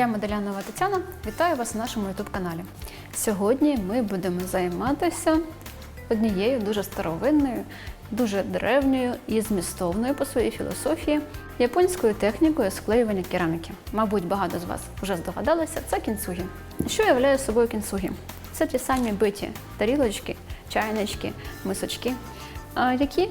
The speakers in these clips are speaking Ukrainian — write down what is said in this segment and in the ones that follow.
Я Медалянова Тетяна. Вітаю вас на нашому youtube каналі. Сьогодні ми будемо займатися однією дуже старовинною, дуже древньою і змістовною по своїй філософії японською технікою склеювання кераміки. Мабуть, багато з вас вже здогадалися, це кінцугі. Що являє собою кінцугі? Це ті самі биті тарілочки, чайнички, мисочки, які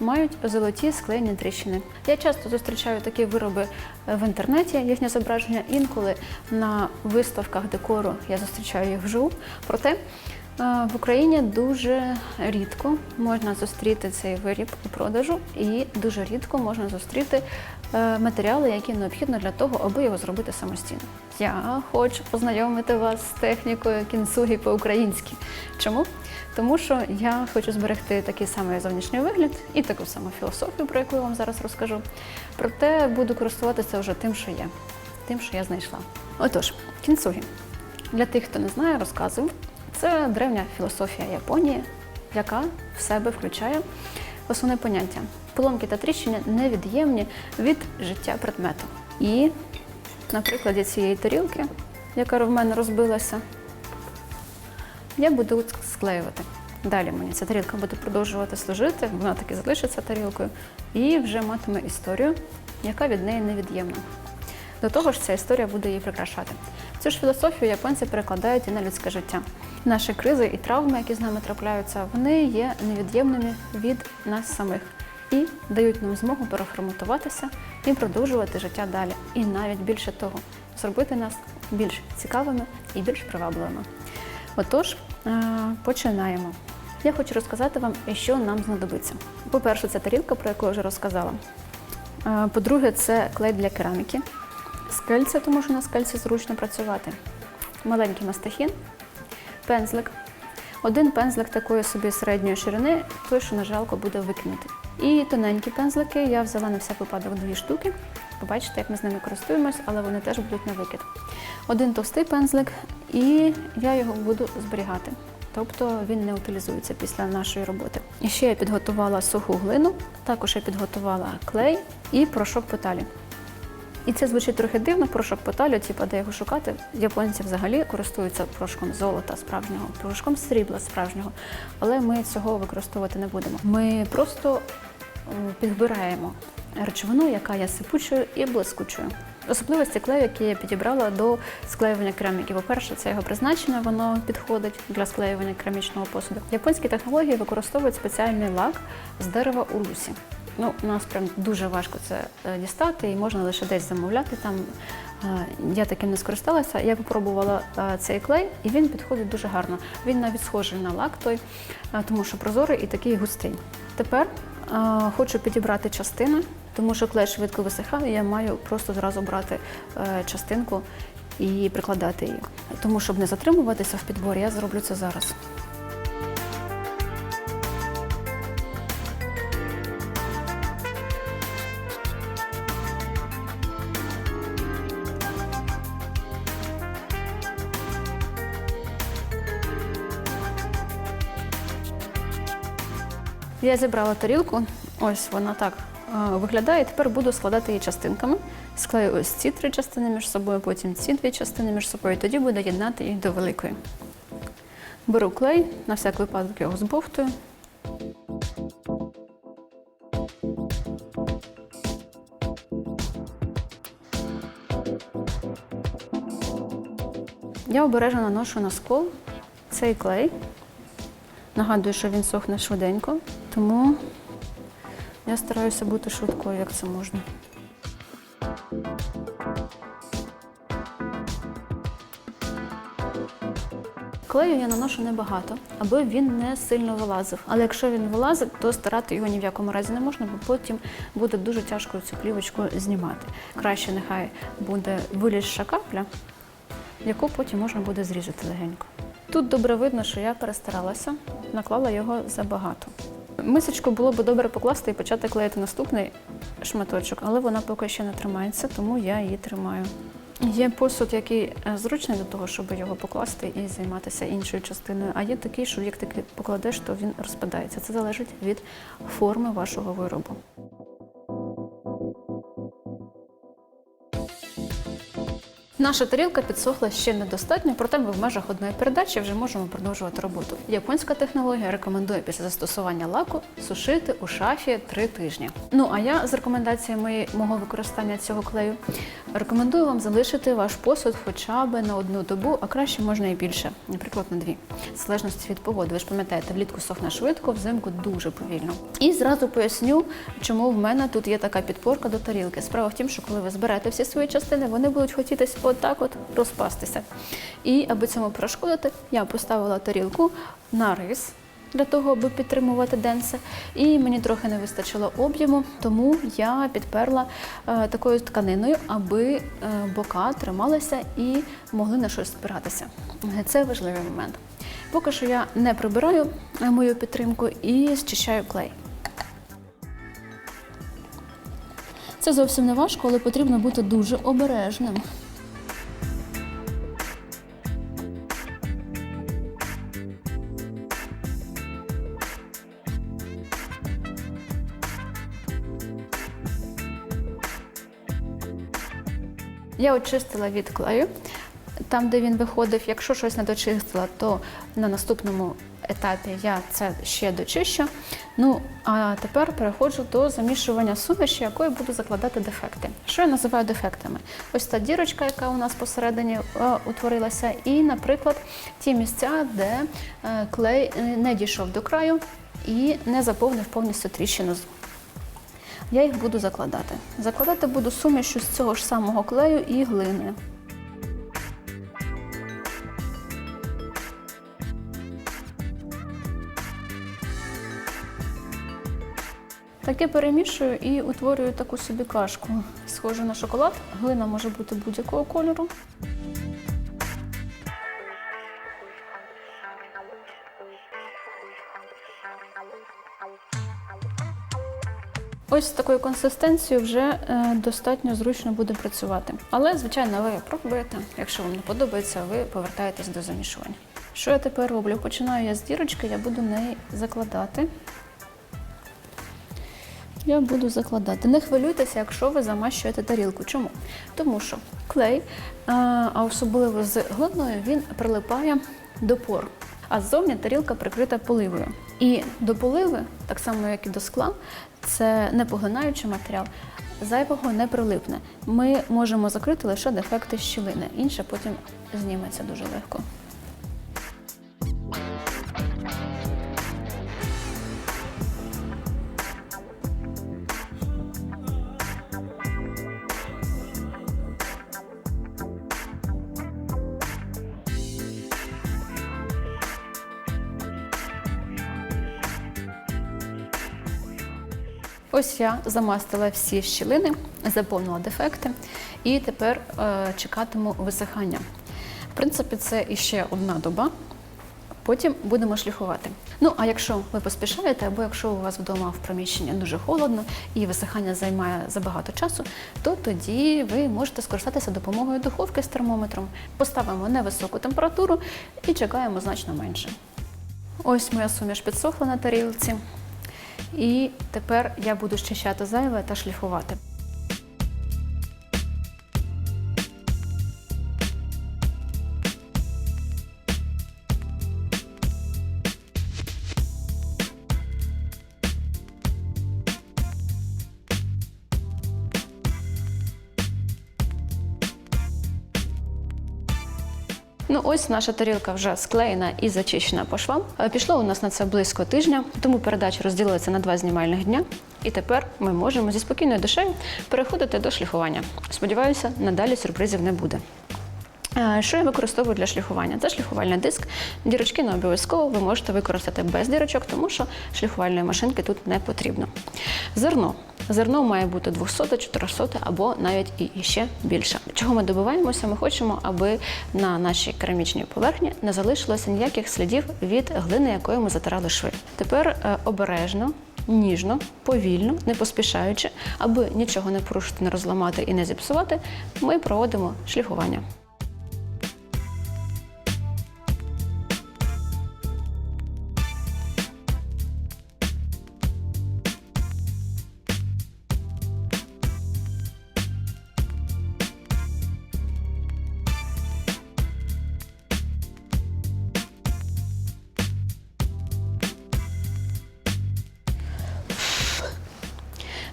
мають золоті склеєні тріщини. Я часто зустрічаю такі вироби е, в інтернеті, їхнє зображення. Інколи на виставках декору я зустрічаю їх вживу. Проте е, в Україні дуже рідко можна зустріти цей виріб у продажу, і дуже рідко можна зустріти матеріали, які необхідно для того, аби його зробити самостійно. Я хочу познайомити вас з технікою кінцугі по-українськи. Чому? Тому що я хочу зберегти такий самий зовнішній вигляд і таку саму філософію, про яку я вам зараз розкажу. Проте буду користуватися вже тим, що є, тим, що я знайшла. Отож, кінцугі. Для тих, хто не знає, розказую. Це древня філософія Японії, яка в себе включає основне поняття. Поломки та тріщини невід'ємні від життя предмету. І на прикладі цієї тарілки, яка в мене розбилася, я буду склеювати. Далі мені ця тарілка буде продовжувати служити, вона таки залишиться тарілкою і вже матиме історію, яка від неї невід'ємна. До того ж, ця історія буде її прикрашати. Цю ж філософію японці перекладають і на людське життя. Наші кризи і травми, які з нами трапляються, вони є невід'ємними від нас самих і дають нам змогу переформатуватися і продовжувати життя далі. І навіть більше того, зробити нас більш цікавими і більш привабливими. Отож, е, починаємо. Я хочу розказати вам, що нам знадобиться. По-перше, це тарілка, про яку я вже розказала. Е, По-друге, це клей для кераміки, скельце, тому що на скельці зручно працювати, маленький мастахін, пензлик. Один пензлик такої собі середньої ширини, той, що не жалко буде викинути. І тоненькі пензлики я взяла на всяк випадок дві штуки. Побачите, як ми з ними користуємось, але вони теж будуть на викид. Один товстий пензлик, і я його буду зберігати. Тобто він не утилізується після нашої роботи. І ще я підготувала суху глину, також я підготувала клей і порошок поталі. І це звучить трохи дивно, порошок поталю, типу, де його шукати. Японці взагалі користуються порошком золота справжнього, порошком срібла справжнього. Але ми цього використовувати не будемо. Ми просто е, підбираємо речовину, яка є сипучою і блискучою. Особливості клею, які я підібрала до склеювання кераміки. По-перше, це його призначення, воно підходить для склеювання керамічного посуду. В японській технології використовують спеціальний лак з дерева урусі. Ну, у нас прям дуже важко це е, дістати і можна лише десь замовляти. Там е, я таким не скористалася. Я попробувала е, цей клей, і він підходить дуже гарно. Він навіть схожий на лак той, тому що прозорий і такий густий. Тепер хочу підібрати частини, тому що клей швидко висихає. Я маю просто зразу брати частинку і прикладати її. Тому, щоб не затримуватися в підборі, я зроблю це зараз. Я зібрала тарілку, ось вона так е, виглядає. Тепер буду складати її частинками. Склею ось ці три частини між собою, потім ці дві частини між собою. і Тоді буду єднати їх до великої. Беру клей, на всяк випадок його збовтую. Я обережно наношу на скол цей клей. Нагадую, що він сохне швиденько, тому я стараюся бути швидкою, як це можна. Клею я наношу небагато, аби він не сильно вилазив. Але якщо він вилазить, то старати його ні в якому разі не можна, бо потім буде дуже тяжко цю плівочку знімати. Краще нехай буде вилізша капля, яку потім можна буде зрізати легенько. Тут добре видно, що я перестаралася, наклала його забагато. Мисочку було б добре покласти і почати клеїти наступний шматочок, але вона поки ще не тримається, тому я її тримаю. Є посуд, який е, зручний до того, щоб його покласти і займатися іншою частиною. А є такий, що як таки покладеш, то він розпадається. Це залежить від форми вашого виробу. Наша тарілка підсохла ще недостатньо, проте ми в межах одної передачі вже можемо продовжувати роботу. Японська технологія рекомендує після застосування лаку сушити у шафі три тижні. Ну а я з рекомендаціями мого використання цього клею рекомендую вам залишити ваш посуд хоча б на одну добу, а краще можна і більше, наприклад, на дві. В залежності від погоди. Ви ж пам'ятаєте, влітку сохне швидко, взимку дуже повільно. І зразу поясню, чому в мене тут є така підпорка до тарілки. Справа в тім, що коли ви зберете всі свої частини, вони будуть хотітись отак от розпастися. І аби цьому перешкодити, я поставила тарілку на рис. Для того, аби підтримувати денце, і мені трохи не вистачило об'єму, тому я підперла е, такою тканиною, аби е, бока трималися і могли на щось спиратися. Це важливий момент. Поки що я не прибираю е, мою підтримку і зчищаю клей. Це зовсім не важко, але потрібно бути дуже обережним. Я очистила від клею. Там, де він виходив, якщо щось не дочистила, то на наступному етапі я це ще дочищу. Ну, а тепер переходжу до замішування суміші, якою буду закладати дефекти. Що я називаю дефектами? Ось та дірочка, яка у нас посередині е, утворилася, і, наприклад, ті місця, де е, клей е, не дійшов до краю і не заповнив повністю тріщину я їх буду закладати. Закладати буду сумішю з цього ж самого клею і глини. Таке перемішую і утворюю таку собі кашку. Схожу на шоколад. Глина може бути будь-якого кольору. Ось з такою консистенцією вже е, достатньо зручно буде працювати. Але, звичайно, ви пробуєте. Якщо вам не подобається, ви повертаєтесь до замішування. Що я тепер роблю? Починаю я з дірочки, я буду неї закладати. Я буду закладати. Не хвилюйтеся, якщо ви замащуєте тарілку. Чому? Тому що клей, а особливо з глиною, він прилипає до пор. А ззовні тарілка прикрита поливою. І до поливи, так само як і до скла, це не поглинаючий матеріал, зайвого не прилипне. Ми можемо закрити лише дефекти щілини, інше потім зніметься дуже легко. Я замастила всі щілини, заповнила дефекти і тепер е, чекатиму висихання. В принципі, це іще одна доба. Потім будемо шліфувати. Ну, а якщо ви поспішаєте, або якщо у вас вдома в приміщенні дуже холодно і висихання займає забагато часу, то тоді ви можете скористатися допомогою духовки з термометром. Поставимо невисоку температуру і чекаємо значно менше. Ось моя суміш підсохла на тарілці. І тепер я буду щищати зайве та шліфувати. Ну ось наша тарілка вже склеєна і зачищена по швам. Е, Пішло у нас на це близько тижня, тому передача розділилася на два знімальних дня. І тепер ми можемо зі спокійною душею переходити до шліфування. Сподіваюся, надалі сюрпризів не буде. Е, Що я використовую для шліфування? Це шліфувальний диск. Дірочки не обов'язково ви можете використати без дірочок, тому що шліфувальної машинки тут не потрібно. Зерно. Зерно має бути 200, 400 або навіть і ще більше. Чого ми добиваємося? Ми хочемо, аби на нашій керамічній поверхні не залишилося ніяких слідів від глини, якою ми затирали шви. Тепер е, обережно. Ніжно, повільно, не поспішаючи, аби нічого не порушити, не розламати і не зіпсувати, ми проводимо шліфування.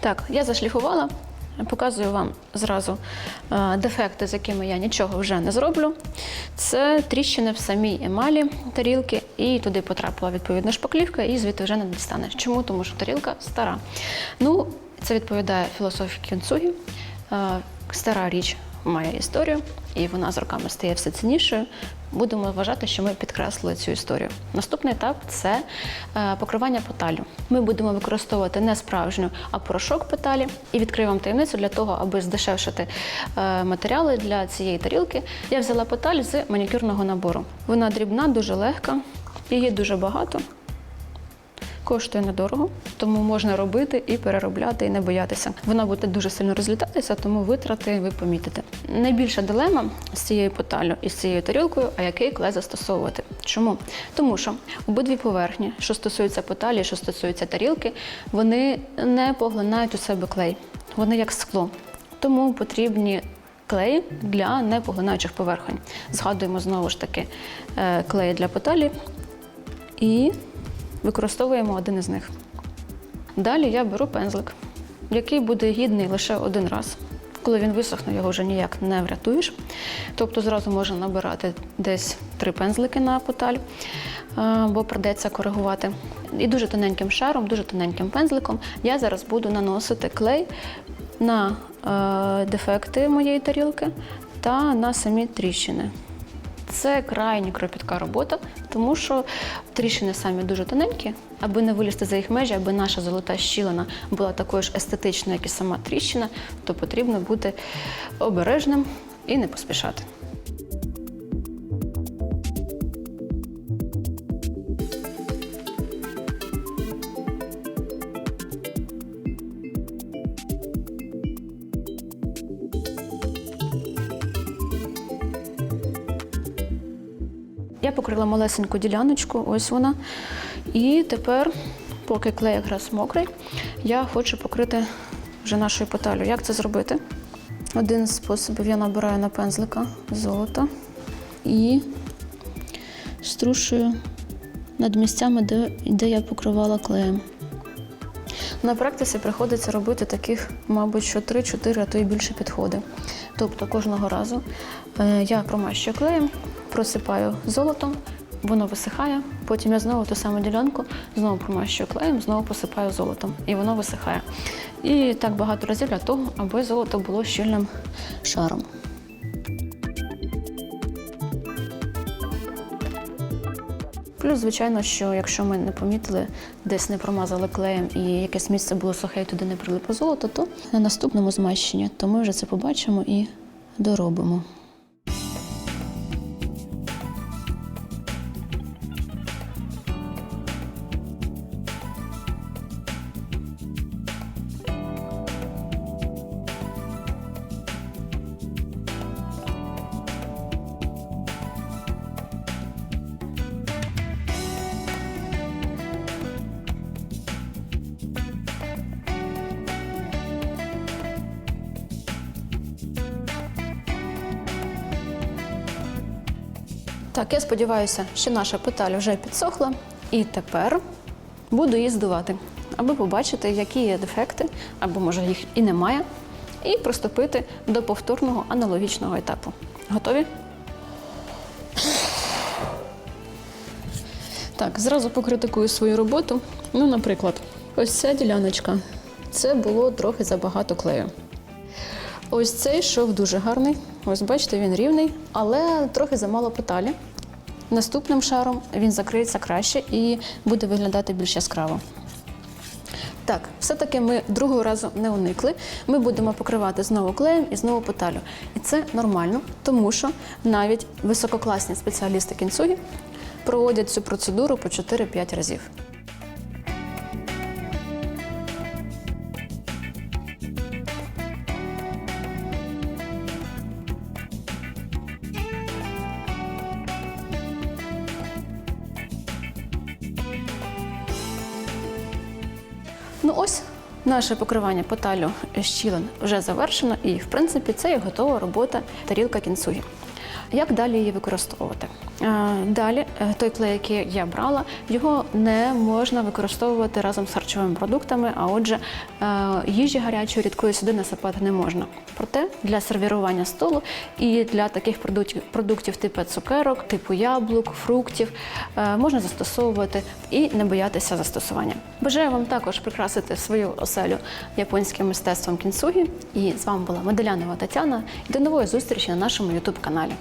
Так, я зашліфувала. Показую вам зразу е, дефекти, з якими я нічого вже не зроблю. Це тріщини в самій емалі тарілки, і туди потрапила відповідна шпаклівка, і звідти вже не дістанеш. Чому? Тому що тарілка стара. Ну, це відповідає філософії кінцугі. Е, Стара річ має історію, і вона з роками стає все ціннішою. Будемо вважати, що ми підкреслили цю історію. Наступний етап це е, покривання поталю. Ми будемо використовувати не справжню, а порошок петалі. І відкрию вам таємницю для того, аби здешевшити е, матеріали для цієї тарілки. Я взяла петаль з манікюрного набору. Вона дрібна, дуже легка, її дуже багато. Коштує недорого, тому можна робити і переробляти, і не боятися. Вона буде дуже сильно розлітатися, тому витрати ви помітите. Найбільша дилема з цією поталю і з цією тарілкою, а який клей застосовувати. Чому? Тому що обидві поверхні, що стосується поталі, що стосується тарілки, вони не поглинають у себе клей. Вони як скло. Тому потрібні клеї для непоглинаючих поверхонь. Згадуємо знову ж таки е, клеї для поталі і використовуємо один із них. Далі я беру пензлик, який буде гідний лише один раз. Коли він висохне, його вже ніяк не врятуєш. Тобто зразу можна набирати десь три пензлики на поталь, бо придеться коригувати. І дуже тоненьким шаром, дуже тоненьким пензликом я зараз буду наносити клей на е, дефекти моєї тарілки та на самі тріщини. Це крайні кропітка робота, тому що тріщини самі дуже тоненькі, аби не вилізти за їх межі, аби наша золота щілина була такою ж естетичною, як і сама тріщина, то потрібно бути обережним і не поспішати. Я покрила малесеньку діляночку, ось вона. І тепер, поки клей якраз мокрий, я хочу покрити вже нашою поталю. Як це зробити? Один з способів я набираю на пензлика золото і струшую над місцями, де, де я покривала клеєм. На практиці приходиться робити таких, мабуть, що 3-4, а то й більше підходи. Тобто кожного разу е, я промащую клеєм, просипаю золотом, воно висихає, потім я знову ту саму ділянку знову промащую клеєм, знову посипаю золотом, і воно висихає. І так багато разів для того, аби золото було щільним шаром. Плюс, звичайно, що якщо ми не помітили, десь не промазали клеєм і якесь місце було сухе, і туди не прилипло золото, то на наступному змащенні, то ми вже це побачимо і доробимо. Так, я сподіваюся, що наша петаль вже підсохла, і тепер буду її здувати, аби побачити, які є дефекти, або може їх і немає, і приступити до повторного аналогічного етапу. Готові? Так, зразу покритикую свою роботу. Ну, наприклад, ось ця діляночка. Це було трохи забагато клею. Ось цей йшов дуже гарний. Ось бачите, він рівний, але трохи замало петалі. Наступним шаром він закриється краще і буде виглядати більш яскраво. Так, все-таки ми другого разу не уникли. Ми будемо покривати знову клеєм і знову петалю. І це нормально, тому що навіть висококласні спеціалісти кінцюгі проводять цю процедуру по 4-5 разів. Ну ось наше покривання поталю щілин вже завершено, і в принципі це і готова робота тарілка кінцугі. Як далі її використовувати? Е, Далі е, той клей, який я брала, його не можна використовувати разом з харчовими продуктами, а отже, е, їжі гарячої рідкої сюди насипати не можна. Проте для сервірування столу і для таких продуктів, продуктів типу цукерок, типу яблук, фруктів можна застосовувати і не боятися застосування. Бажаю вам також прикрасити свою оселю японським мистецтвом кінсугі. І з вами була Меделянова Тетяна. І до нової зустрічі на нашому youtube каналі.